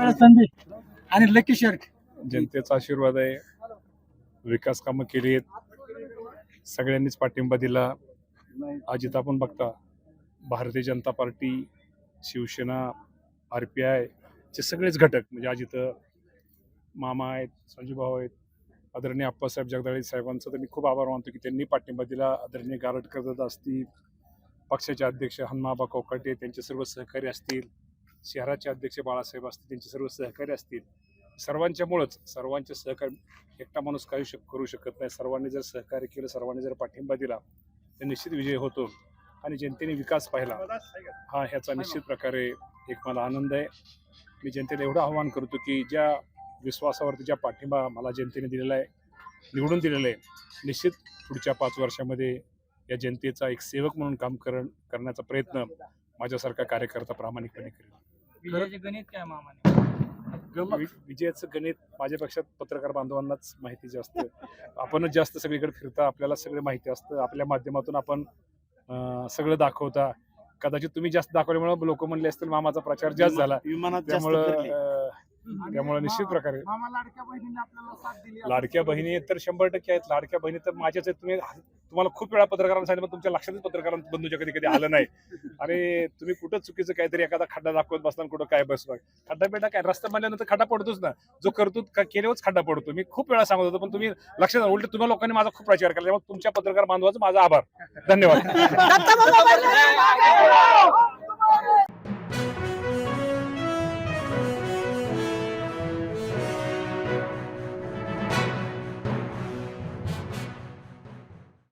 संधी. आणि lucky shirt जनतेचा आशीर्वाद आहे. विकास कामं केली आहेत. सगळ्यांनीच पाठिंबा दिला. आज इथं आपण बघता Bharatiya Janata Party Shivsena R P I चे सगळेच घटक म्हणजे आज इथं मामा आहेत संजूभाऊ आहेत आदरणीय अप्पासाहेब जगदाळे साहेबांचा तर मी खूप आभार मानतो की त्यांनी पाठिंबा दिला. आदरणीय गारटकर दादा असतील पक्षाचे अध्यक्ष हनुमाबा कोकाटे त्यांचे सर्व सहकारी असतील. शहराचे अध्यक्ष बाळासाहेब असतील त्यांचे सर्व सहकारी असतील सर्वांच्यामुळंच सर्वांचे सहकार्य एकटा माणूस काही शक करू शकत नाही. सर्वांनी जर सहकार्य केलं सर्वांनी जर पाठिंबा दिला तर निश्चित विजय होतो. आणि जनतेने विकास पाहिला. हा ह्याचा निश्चित प्रकारे एक मला आनंद आहे. मी जनतेला एवढं आव्हान करतो की ज्या विश्वासावरती ज्या पाठिंबा मला जनतेने दिलेला आहे निवडून दिलेलं आहे निश्चित पुढच्या पाच वर्षामध्ये या जनतेचा एक सेवक म्हणून काम कर करण्याचा प्रयत्न माझ्यासारखा कार्यकर्ता प्रामाणिकपणे करेल. विजयाचे गणित काय मामाने? वि- विजयाचं गणित माझ्यापेक्षा पत्रकार बांधवांनाच माहिती जास्त. आपणच जास्त सगळीकडे फिरता आपल्याला सगळं माहिती असतं. आपल्या माध्यमातून आपण अं, सगळं दाखवता. कदाचित तुम्ही जास्त दाखवल्यामुळे लोक म्हणले असतील मामाचा प्रचार जास्त झाला. विमानात जास्त त्यामुळं फिरले. अं, त्यामुळे निश्चित प्रकारे. मामा लाडक्या बहिणीने आपल्याला साथ दिली. लाडक्या बहिणी तर शंभर टक्के आहेत. लाडक्या बहिणी तर माझ्याच आहेत. तुम्ही तुम्हाला खूप वेळा पत्रकारांना सांगितलं तुमच्या लक्षातच पत्रकारांचं बंधूच्या कधी कधी आलं नाही. आणि तुम्ही कुठं चुकीचं काहीतरी एखादा खड्डा दाखवत बसताना कुठं काय बसवा खड्डा बेटा काय? रस्ता म्हणल्यानंतर खड्डा पडतोच ना. जो करतो केल्यावरच खड्डा पडतो. मी खूप वेळा सांगत होतो पण तुम्ही लक्षात उलट तुम्हा लोकांनी माझा खूप प्रचार केला. त्यामुळे तुमच्या पत्रकार बांधवाचा माझा आभार. धन्यवाद.